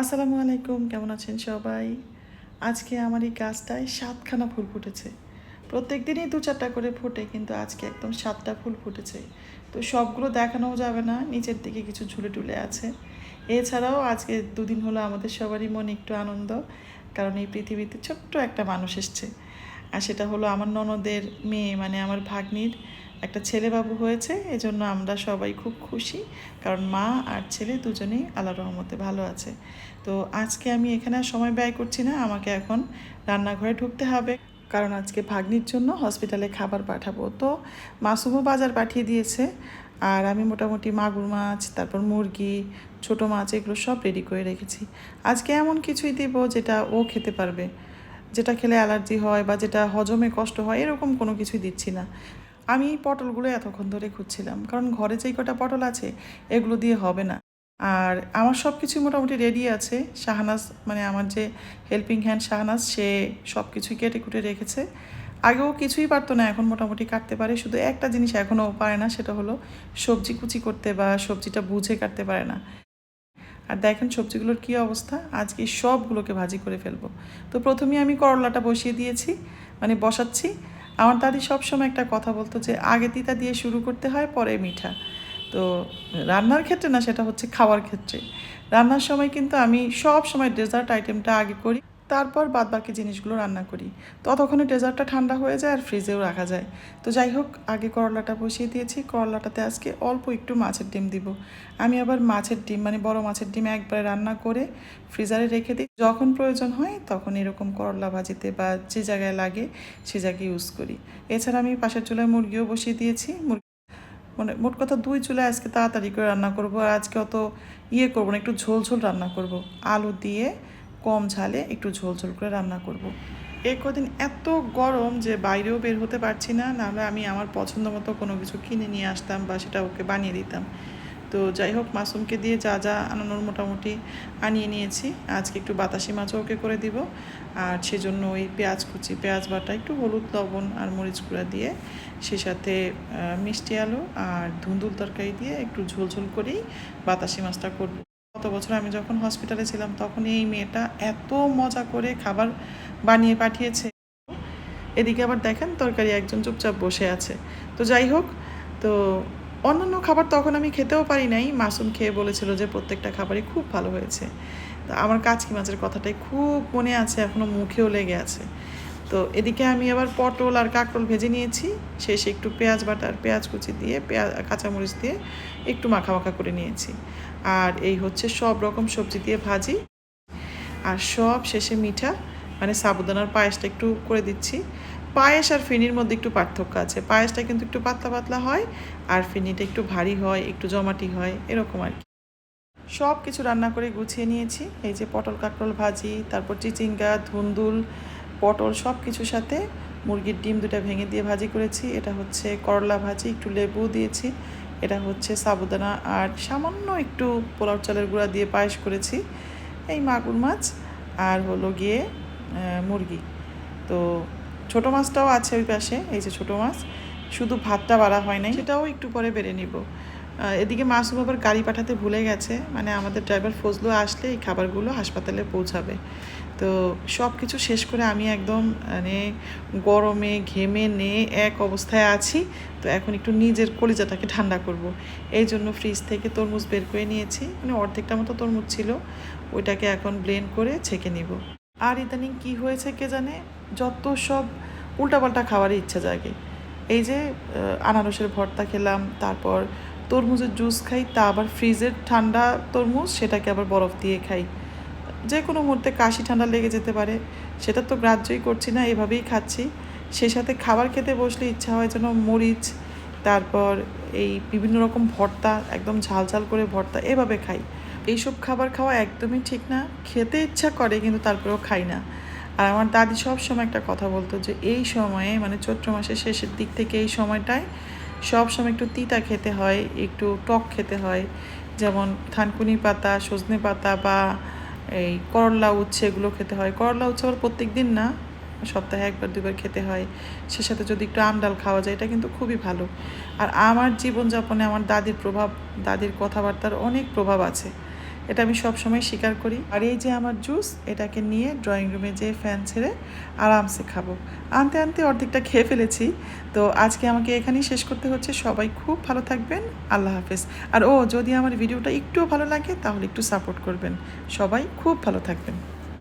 আসসালামু আলাইকুম, কেমন আছেন সবাই? আজকে আমার এই গাছটায় সাতখানা ফুল ফুটেছে। প্রত্যেক দিনই দু চারটা করে ফোটে, কিন্তু আজকে একদম সাতটা ফুল ফুটেছে। তো সবগুলো দেখানোও যাবে না, নিচের দিকে কিছু ঝুলে টুলে আছে। এছাড়াও আজকে দুদিন হলো আমাদের সবারই মনে একটু আনন্দ, কারণ এই পৃথিবীতে ছোট্ট একটা মানুষ এসছে। আর সেটা হলো আমার ননদের মেয়ে মানে আমার ভাগ্নির একটা ছেলে বাবু হয়েছে, এজন্য আমরা সবাই খুব খুশি। কারণ মা আর ছেলে দুজনেই আল্লাহ রহমতে ভালো আছে। তো আজকে আমি এখানে আর সময় ব্যয় করছি না, আমাকে এখন রান্নাঘরে ঢুকতে হবে। কারণ আজকে ভাগ্নির জন্য হসপিটালে খাবার পাঠাবো। তো মাসুমও বাজার পাঠিয়ে দিয়েছে, আর আমি মোটামুটি মাগুর মাছ, তারপর মুরগি, ছোট মাছ, এগুলো সব রেডি করে রেখেছি। আজকে এমন কিছুই দিব যেটা ও খেতে পারবে। যেটা খেলে অ্যালার্জি হয় বা যেটা হজমে কষ্ট হয়, এরকম কোনো কিছুই দিচ্ছি না। আমি এই পটলগুলো এতক্ষণ ধরে খুঁজছিলাম, কারণ ঘরে যেই কটা পটল আছে, এগুলো দিয়ে হবে না। আর আমার সব কিছু মোটামুটি রেডি আছে। শাহনাজ মানে আমার যে হেল্পিং হ্যান্ড শাহনাজ, সে সব কিছুই কেটে কুটে রেখেছে। আগেও কিছুই পারতো না, এখন মোটামুটি কাটতে পারে। শুধু একটা জিনিস এখনও পারে না, সেটা হলো সবজি কুচি করতে বা সবজিটা বুঝে কাটতে পারে না। আর দেখেন সবজিগুলোর কী অবস্থা? আজকে সবগুলোকে ভাজি করে ফেলব। তো প্রথমে আমি করলাটা বসিয়ে দিয়েছি মানে বসাচ্ছি। আমার দাদি সবসময় একটা কথা বলতো যে, আগে তিতা দিয়ে শুরু করতে হয়, পরে মিঠা। তো রান্নার ক্ষেত্রে না, সেটা হচ্ছে খাওয়ার ক্ষেত্রে। রান্নার সময় কিন্তু আমি সব সময় ডেজার্ট আইটেমটা আগে করি। তারপর বাদ বাকি জিনিসগুলো রান্না করি। ততক্ষণে ডেজার্টটা ঠান্ডা হয়ে যায় আর ফ্রিজেও রাখা যায়। তো যাই হোক, আগে করলাটা বসিয়ে দিয়েছি। করলাটাতে আজকে অল্প একটু মাছের ডিম দিব। আমি আবার মাছের ডিম মানে বড় মাছের ডিম একবারে রান্না করে ফ্রিজারে রেখে দিই। যখন প্রয়োজন হয় তখন এরকম করলা ভাজিতে বা যে জায়গায় লাগে সে জায়গায় ইউজ করি। এছাড়া আমি পাশের চুলায় মুরগিও বসিয়ে দিয়েছি। মুরগি মানে মোট কথা দুই চুলায় আজকে তাড়াতাড়ি করে রান্না করব। আর আজকে অত ইয়ে করব না, একটু ঝোল ঝোল রান্না করব। আলু দিয়ে কম ঝালে একটু ঝোল ঝোল করে রান্না করব। এ কদিন এত গরম যে বাইরেও বের হতে পারছি না, নাহলে আমি আমার পছন্দ মতো কোনো কিছু কিনে নিয়ে আসতাম বা সেটা ওকে বানিয়ে দিতাম। তো যাই হোক, মাসুমকে দিয়ে যা যা আনানোর মোটামুটি আনিয়ে নিয়েছি। আজকে একটু বাতাসি মাছও ওকে করে দিব। আর সেজন্য ওই পেঁয়াজ কুচি, পেঁয়াজ বাটা, একটু হলুদ, লবণ আর মরিচ গুঁড়া দিয়ে সে সাথে মিষ্টি আলু আর ধুন্দুল তরকারি দিয়ে একটু ঝোল ঝোল করেই বাতাসি মাছটা করব। গত বছর আমি যখন হসপিটালে ছিলাম, তখন এই মেয়েটা এত মজা করে খাবার বানিয়ে পাঠিয়েছে। এদিকে আবার দেখেন তরকারি একজন চুপচাপ বসে আছে। তো যাই হোক, তো অন্যান্য খাবার তখন আমি খেতেও পারি নাই। মাসুম খেয়ে বলেছিল যে প্রত্যেকটা খাবারই খুব ভালো হয়েছে। তা আমার কাচকি মাছের কথাটাই খুব মনে আছে এখনও মুখেও লেগে আছে। তো এদিকে আমি আবার পটল আর কাঁকরোল ভেজে নিয়েছি। শেষে একটু পেঁয়াজ বাটার, পেঁয়াজ কুচি দিয়ে, পেঁয়াজ, কাঁচামরিচ দিয়ে একটু মাখা মাখা করে নিয়েছি। আর এই হচ্ছে সব রকম সবজি দিয়ে ভাজি। আর সব শেষে মিঠা মানে সাবুদানার পায়েসটা একটু করে দিচ্ছি। পায়েস আর ফিনির মধ্যে একটু পার্থক্য আছে। পায়েসটা কিন্তু একটু পাতলা পাতলা হয় আর ফিনিটা একটু ভারী হয়, একটু জমাটি হয়, এরকম আর কি। সব কিছু রান্না করে গুছিয়ে নিয়েছি। এই যে পটল, কাঁকরোল ভাজি, তারপর চিচিঙ্গা, ধুন্দুল পটল সব কিছুর সাথে মুরগির ডিম দুটা ভেঙে দিয়ে ভাজি করেছি। এটা হচ্ছে করলা ভাজি, একটু লেবু দিয়েছি। এটা হচ্ছে সাবুদানা আর সামান্য একটু পোলাও চালের গুঁড়া দিয়ে পায়েস করেছি। এই মাগুর মাছ আর হলো গিয়ে মুরগি। তো ছোটো মাছটাও আছে ওই পাশে, এই যে ছোটো মাছ। শুধু ভাতটা বাড়া হয় নাই, সেটাও একটু পরে বেড়ে নিব। এদিকে মাসুম আবার গাড়ি পাঠাতে ভুলে গেছে। মানে আমাদের ড্রাইভার ফজলু আসলে এই খাবারগুলো হাসপাতালে পৌঁছাবে। তো সব কিছু শেষ করে আমি একদম মানে গরমে ঘেমে নে এক অবস্থায় আছি। তো এখন একটু নিজের কলিজাটাকে ঠান্ডা করব। এই জন্য ফ্রিজ থেকে তরমুজ বের করে নিয়েছি। মানে অর্ধেকটা মতো তরমুজ ছিল। ওইটাকে এখন ব্লেন্ড করে ছেঁকে নিব। আর ইদানিং কি হয়েছে কে জানে? যত সব উল্টাপাল্টা খাবারের ইচ্ছা জাগে। এই যে আনারসের ভর্তা খেলাম, তারপর তরমুজের জুস খাই, তা আবার ফ্রিজের ঠান্ডা তরমুজ, সেটাকে আবার বরফ দিয়ে খাই। যে কোনো মুহূর্তে কাশি ঠান্ডা লেগে যেতে পারে। সেটা তো গ্রাহ্যই করছি না, এভাবেই খাচ্ছি। সেই সাথে খাবার খেতে বসলে ইচ্ছা হয় যেন মরিচ, তারপর এই বিভিন্ন রকম ভর্তা, একদম ঝাল ঝাল করে ভর্তা এভাবে খাই। এইসব খাবার খাওয়া একদমই ঠিক না। খেতে ইচ্ছা করে কিন্তু তারপরেও খাই না। আর আমার দাদি সব সময় একটা কথা বলতো যে, এই সময়ে মানে চৈত্র মাসের শেষের দিক থেকে এই সময়টায় সব সময় একটু তিতা খেতে হয়, একটু টক খেতে হয়। যেমন থানকুনি পাতা, সজনে পাতা বা এই করলা উচ্ছে এগুলো খেতে হয়। করলা উচ্ছে আবার প্রত্যেক দিন না, সপ্তাহে একবার দুবার খেতে হয়। সে সাথে যদি একটু আম ডাল খাওয়া যায়, এটা কিন্তু খুবই ভালো। আর আমার জীবনযাপনে আমার দাদির প্রভাব, দাদির কথাবার্তার অনেক প্রভাব আছে। এটা আমি সবসময় স্বীকার করি। আর এই যে আমার জুস, এটাকে নিয়ে ড্রয়িং রুমে যে ফ্যান ছেড়ে আরামসে খাব। আনতে আনতে অর্ধেকটা খেয়ে ফেলেছি। তো আজকে আমাকে এখানেই শেষ করতে হচ্ছে। সবাই খুব ভালো থাকবেন। আল্লাহ হাফেজ। আর ও, যদি আমার ভিডিওটা একটুও ভালো লাগে, তাহলে একটু সাপোর্ট করবেন। সবাই খুব ভালো থাকবেন।